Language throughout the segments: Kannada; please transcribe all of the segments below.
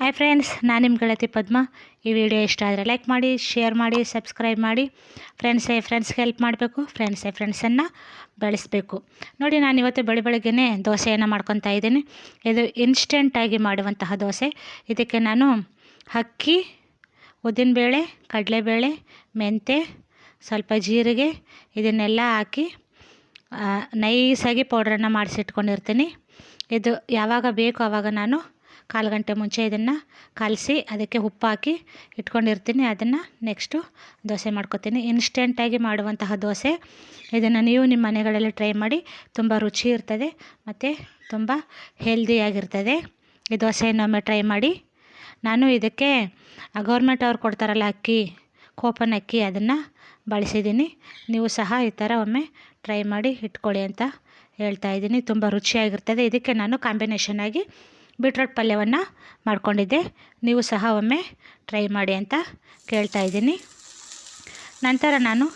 ಹಾಯ್ ಫ್ರೆಂಡ್ಸ್ ನಾನು ನಿಮ್ಮ ಗೆಳತಿ ಪದ್ಮ. ಈ ವಿಡಿಯೋ ಇಷ್ಟ ಆದರೆ ಲೈಕ್ ಮಾಡಿ ಶೇರ್ ಮಾಡಿ ಸಬ್ಸ್ಕ್ರೈಬ್ ಮಾಡಿ. ಫ್ರೆಂಡ್ಸೇ ಫ್ರೆಂಡ್ಸ್ಗೆ ಹೆಲ್ಪ್ ಮಾಡಬೇಕು ಫ್ರೆಂಡ್ಸೇ ಫ್ರೆಂಡ್ಸನ್ನು ಬೆಳೆಸಬೇಕು. ನೋಡಿ, ನಾನು ಇವತ್ತು ಬೆಳಿ ಬೆಳಗ್ಗೆನೇ ದೋಸೆಯನ್ನು ಮಾಡ್ಕೊತಾ ಇದ್ದೀನಿ. ಇದು ಇನ್ಸ್ಟೆಂಟಾಗಿ ಮಾಡುವಂತಹ ದೋಸೆ. ಇದಕ್ಕೆ ನಾನು ಅಕ್ಕಿ, ಉದ್ದಿನಬೇಳೆ, ಕಡಲೆಬೇಳೆ ಮೆಂತೆ ಸ್ವಲ್ಪ ಜೀರಿಗೆ ಇದನ್ನೆಲ್ಲ ಹಾಕಿ ನೈಸಾಗಿ ಪೌಡ್ರನ್ನು ಮಾಡಿಸಿಟ್ಕೊಂಡಿರ್ತೀನಿ. ಇದು ಯಾವಾಗ ಬೇಕು ಆವಾಗ ನಾನು ಕಾಲು ಗಂಟೆ ಮುಂಚೆ ಇದನ್ನು ಕಲಸಿ ಅದಕ್ಕೆ ಉಪ್ಪು ಹಾಕಿ ಇಟ್ಕೊಂಡಿರ್ತೀನಿ. ಅದನ್ನು ನೆಕ್ಸ್ಟು ದೋಸೆ ಮಾಡ್ಕೊತೀನಿ. ಇನ್ಸ್ಟೆಂಟಾಗಿ ಮಾಡುವಂತಹ ದೋಸೆ. ಇದನ್ನು ನೀವು ನಿಮ್ಮ ಮನೆಗಳಲ್ಲಿ ಟ್ರೈ ಮಾಡಿ ತುಂಬ ರುಚಿ ಇರ್ತದೆ ಮತ್ತು ತುಂಬ ಹೆಲ್ದಿಯಾಗಿರ್ತದೆ ಈ ದೋಸೆಯನ್ನೊಮ್ಮೆ ಟ್ರೈ ಮಾಡಿ. ನಾನು ಇದಕ್ಕೆ, ಗೌರ್ಮೆಂಟ್ ಅವ್ರು ಕೊಡ್ತಾರಲ್ಲ ಅಕ್ಕಿ ಕೋಪನ್ ಅಕ್ಕಿ ಅದನ್ನು ಬಳಸಿದ್ದೀನಿ. ನೀವು ಸಹ ಈ ಥರ ಒಮ್ಮೆ ಟ್ರೈ ಮಾಡಿ ಇಟ್ಕೊಳ್ಳಿ ಅಂತ ಹೇಳ್ತಾ ಇದ್ದೀನಿ. ತುಂಬ ರುಚಿಯಾಗಿರ್ತದೆ. ಇದಕ್ಕೆ ನಾನು ಕಾಂಬಿನೇಷನ್ ಆಗಿ ಬೀಟ್ರೋಟ್ ಪಲ್ಯವನ್ನು ಮಾಡ್ಕೊಂಡಿದ್ದೆ. ನೀವು ಸಹ ಒಮ್ಮೆ ಟ್ರೈ ಮಾಡಿ ಅಂತ ಕೇಳ್ತಾ ಇದ್ದೀನಿ. ನಂತರ ನಾನು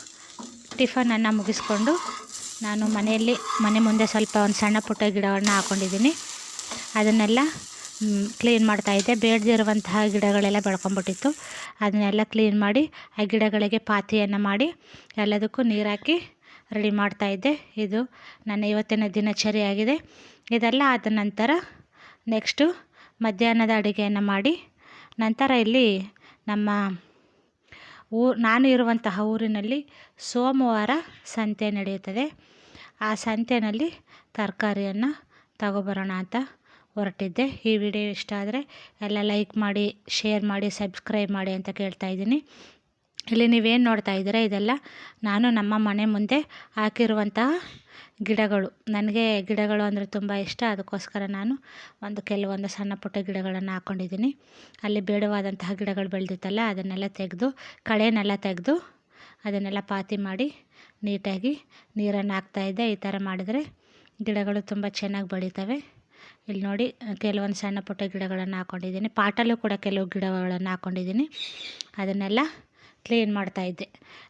ಟಿಫನನ್ನು ಮುಗಿಸ್ಕೊಂಡು ನಾನು ಮನೆಯಲ್ಲಿ, ಮನೆ ಮುಂದೆ ಸ್ವಲ್ಪ ಒಂದು ಸಣ್ಣ ಪುಟ್ಟ ಗಿಡವನ್ನು ಹಾಕ್ಕೊಂಡಿದ್ದೀನಿ ಅದನ್ನೆಲ್ಲ ಕ್ಲೀನ್ ಮಾಡ್ತಾಯಿದ್ದೆ ಬೇಡದಿರುವಂತಹ ಗಿಡಗಳೆಲ್ಲ ಬೆಳ್ಕೊಂಬಿಟ್ಟಿತ್ತು ಅದನ್ನೆಲ್ಲ ಕ್ಲೀನ್ ಮಾಡಿ, ಆ ಗಿಡಗಳಿಗೆ ಪಾತಿಯನ್ನು ಮಾಡಿ, ಎಲ್ಲದಕ್ಕೂ ನೀರು ಹಾಕಿ ರೆಡಿ ಮಾಡ್ತಾಯಿದ್ದೆ ಇದು ನನ್ನ ಇವತ್ತಿನ ದಿನಚರಿಯಾಗಿದೆ. ಇದೆಲ್ಲ ಆದ ನಂತರ ನೆಕ್ಸ್ಟು ಮಧ್ಯಾಹ್ನದ ಅಡುಗೆಯನ್ನು ಮಾಡಿ, ನಂತರ ಇಲ್ಲಿ ನಮ್ಮ ಊ, ನಾನು ಇರುವಂತಹ ಊರಿನಲ್ಲಿ ಸೋಮವಾರ ಸಂತೆ ನಡೆಯುತ್ತದೆ. ಆ ಸಂತೆಯಲ್ಲಿ ತರಕಾರಿಯನ್ನು ತಗೊಬರೋಣ ಅಂತ ಹೊರಟಿದ್ದೆ. ಈ ವಿಡಿಯೋ ಇಷ್ಟ ಆದರೆ ಎಲ್ಲ ಲೈಕ್ ಮಾಡಿ, ಶೇರ್ ಮಾಡಿ, ಸಬ್ಸ್ಕ್ರೈಬ್ ಮಾಡಿ ಅಂತ ಕೇಳ್ತಾ ಇದ್ದೀನಿ. ಇಲ್ಲಿ ನೀವೇನು ನೋಡ್ತಾ ಇದ್ದೀರ, ಇದೆಲ್ಲ ನಾನು ನಮ್ಮ ಮನೆ ಮುಂದೆ ಹಾಕಿರುವಂತಹ ಗಿಡಗಳು. ನನಗೆ ಗಿಡಗಳು ಅಂದರೆ ತುಂಬ ಇಷ್ಟ. ಅದಕ್ಕೋಸ್ಕರ ನಾನು ಒಂದು ಕೆಲವೊಂದು ಸಣ್ಣ ಪುಟ್ಟ ಗಿಡಗಳನ್ನು ಹಾಕ್ಕೊಂಡಿದ್ದೀನಿ ಅಲ್ಲಿ ಬೇಡವಾದಂತಹ ಗಿಡಗಳು ಬೆಳೆದಿತ್ತಲ್ಲ, ಅದನ್ನೆಲ್ಲ ತೆಗೆದು, ಕಳೆನೆಲ್ಲ ತೆಗೆದು ಅದನ್ನೆಲ್ಲ ಪಾತಿ ಮಾಡಿ ನೀಟಾಗಿ ನೀರನ್ನು ಹಾಕ್ತಾಯಿದ್ದೆ ಈ ಥರ ಮಾಡಿದರೆ ಗಿಡಗಳು ತುಂಬ ಚೆನ್ನಾಗಿ ಬೆಳೀತವೆ. ಇಲ್ಲಿ ನೋಡಿ, ಕೆಲವೊಂದು ಸಣ್ಣ ಪುಟ್ಟ ಗಿಡಗಳನ್ನು ಹಾಕ್ಕೊಂಡಿದ್ದೀನಿ ಪಾಟಲ್ಲೂ ಕೂಡ ಕೆಲವು ಗಿಡಗಳನ್ನು ಹಾಕ್ಕೊಂಡಿದ್ದೀನಿ ಅದನ್ನೆಲ್ಲ ಕ್ಲೀನ್ ಮಾಡ್ತಾಯಿದ್ದೆ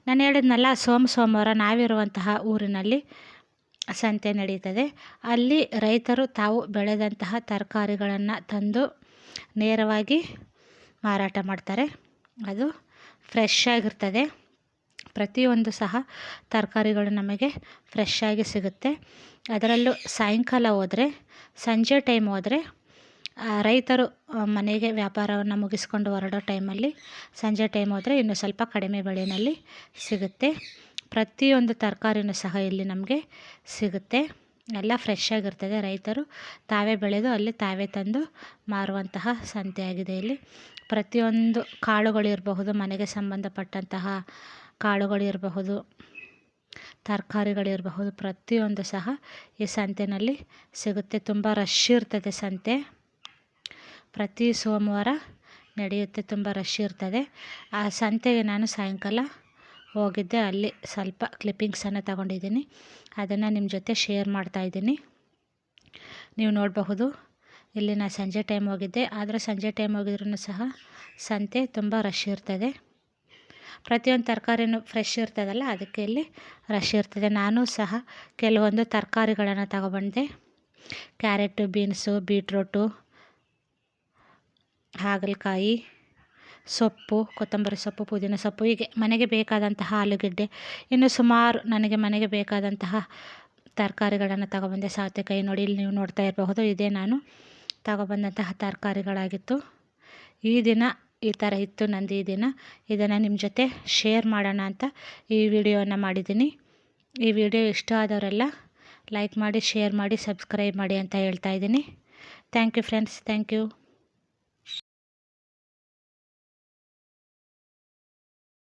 ನಾನು ಹೇಳಿದ್ನಲ್ಲ, ಸೋಮ ಸೋಮವಾರ ನಾವಿರುವಂತಹ ಊರಿನಲ್ಲಿ ಸಂತೆ ನಡೀತದೆ. ಅಲ್ಲಿ ರೈತರು ತಾವು ಬೆಳೆದಂತಹ ತರಕಾರಿಗಳನ್ನು ತಂದು ನೇರವಾಗಿ ಮಾರಾಟ ಮಾಡ್ತಾರೆ. ಅದು ಫ್ರೆಶ್ ಆಗಿರ್ತದೆ. ಪ್ರತಿಯೊಂದು ಸಹ ತರಕಾರಿಗಳು ನಮಗೆ ಫ್ರೆಶ್ ಆಗಿ ಸಿಗುತ್ತೆ. ಅದರಲ್ಲೂ ಸಾಯಂಕಾಲ ಹೋದರೆ, ಸಂಜೆ ಟೈಮ್ ಹೋದರೆ ರೈತರು ಮನೆಗೆ ವ್ಯಾಪಾರವನ್ನು ಮುಗಿಸ್ಕೊಂಡು ಹೊರಡೋ ಟೈಮಲ್ಲಿ ಸಂಜೆ ಟೈಮ್ ಹೋದರೆ ಇನ್ನೂ ಸ್ವಲ್ಪ ಕಡಿಮೆ ಬೆಲೆಯಲ್ಲಿ ಸಿಗುತ್ತೆ. ಪ್ರತಿಯೊಂದು ತರಕಾರಿನೂ ಸಹ ಇಲ್ಲಿ ನಮಗೆ ಸಿಗುತ್ತೆ. ಎಲ್ಲ ಫ್ರೆಶ್ ಆಗಿರ್ತದೆ ರೈತರು. ತಾವೇ ಬೆಳೆದು ಅಲ್ಲಿ ತಾವೇ ತಂದು ಮಾರುವಂತಹ ಸಂತೆಯಾಗಿದೆ ಇಲ್ಲಿ. ಪ್ರತಿಯೊಂದು ಕಾಳುಗಳಿರಬಹುದು ಮನೆಗೆ ಸಂಬಂಧಪಟ್ಟಂತಹ ಕಾಳುಗಳಿರಬಹುದು ತರಕಾರಿಗಳಿರಬಹುದು ಪ್ರತಿಯೊಂದು ಸಹ ಈ ಸಂತೆಯಲ್ಲಿ ಸಿಗುತ್ತೆ. ತುಂಬ ರಶ್ ಇರ್ತದೆ ಸಂತೆ. ಪ್ರತಿ ಸೋಮವಾರ ನಡೆಯುತ್ತೆ, ತುಂಬ ರಶ್ ಇರ್ತದೆ. ಆ ಸಂತೆಗೆ ನಾನು ಸಾಯಂಕಾಲ ಹೋಗಿದ್ದೆ. ಅಲ್ಲಿ ಸ್ವಲ್ಪ ಕ್ಲಿಪ್ಪಿಂಗ್ಸನ್ನು ತಗೊಂಡಿದ್ದೀನಿ. ಅದನ್ನು ನಿಮ್ಮ ಜೊತೆ ಶೇರ್ ಮಾಡ್ತಾಯಿದ್ದೀನಿ ನೀವು ನೋಡಬಹುದು. ಇಲ್ಲಿ ನಾನು ಸಂಜೆ ಟೈಮ್ ಹೋಗಿದ್ದೆ. ಆದರೆ ಸಂಜೆ ಟೈಮ್ ಹೋಗಿದ್ರೂ ಸಹ ಸಂತೆ ತುಂಬ ರಶ್ ಇರ್ತದೆ. ಪ್ರತಿಯೊಂದು ತರಕಾರಿನೂ ಫ್ರೆಶ್ ಇರ್ತದಲ್ಲ, ಅದಕ್ಕೆ ಇಲ್ಲಿ ರಶ್ ಇರ್ತದೆ. ನಾನು ಸಹ ಕೆಲವೊಂದು ತರಕಾರಿಗಳನ್ನು ತಗೊಬಂದೆ. ಕ್ಯಾರೆಟು ಬೀನ್ಸು ಬೀಟ್ರೋಟು ಹಾಗಲಕಾಯಿ, ಸೊಪ್ಪು, ಕೊತ್ತಂಬರಿ ಸೊಪ್ಪು, ಪುದೀನ ಸೊಪ್ಪು, ಹೀಗೆ ಮನೆಗೆ ಬೇಕಾದಂತಹ ಆಲೂಗೆಡ್ಡೆ, ಇನ್ನು ಸುಮಾರು ನನಗೆ ಮನೆಗೆ ಬೇಕಾದಂತಹ ತರಕಾರಿಗಳನ್ನು ತಗೊಬಂದೆ ಸೌತೆಕಾಯಿ ನೋಡಿ, ಇಲ್ಲಿ ನೀವು ನೋಡ್ತಾ ಇರಬಹುದು, ಇದೇ ನಾನು ತಗೊಬಂದಂತಹ ತರಕಾರಿಗಳಾಗಿತ್ತು. ಈ ದಿನ ಈ ಥರ ಇತ್ತು ನಂದು ಈ ದಿನ. ಇದನ್ನು ನಿಮ್ಮ ಜೊತೆ ಶೇರ್ ಮಾಡೋಣ ಅಂತ ಈ ವಿಡಿಯೋನ ಮಾಡಿದ್ದೀನಿ. ಈ ವಿಡಿಯೋ ಇಷ್ಟ ಆದವರೆಲ್ಲ ಲೈಕ್ ಮಾಡಿ, ಶೇರ್ ಮಾಡಿ, ಸಬ್ಸ್ಕ್ರೈಬ್ ಮಾಡಿ ಅಂತ ಹೇಳ್ತಾ ಇದ್ದೀನಿ. Thank you friends, thank you.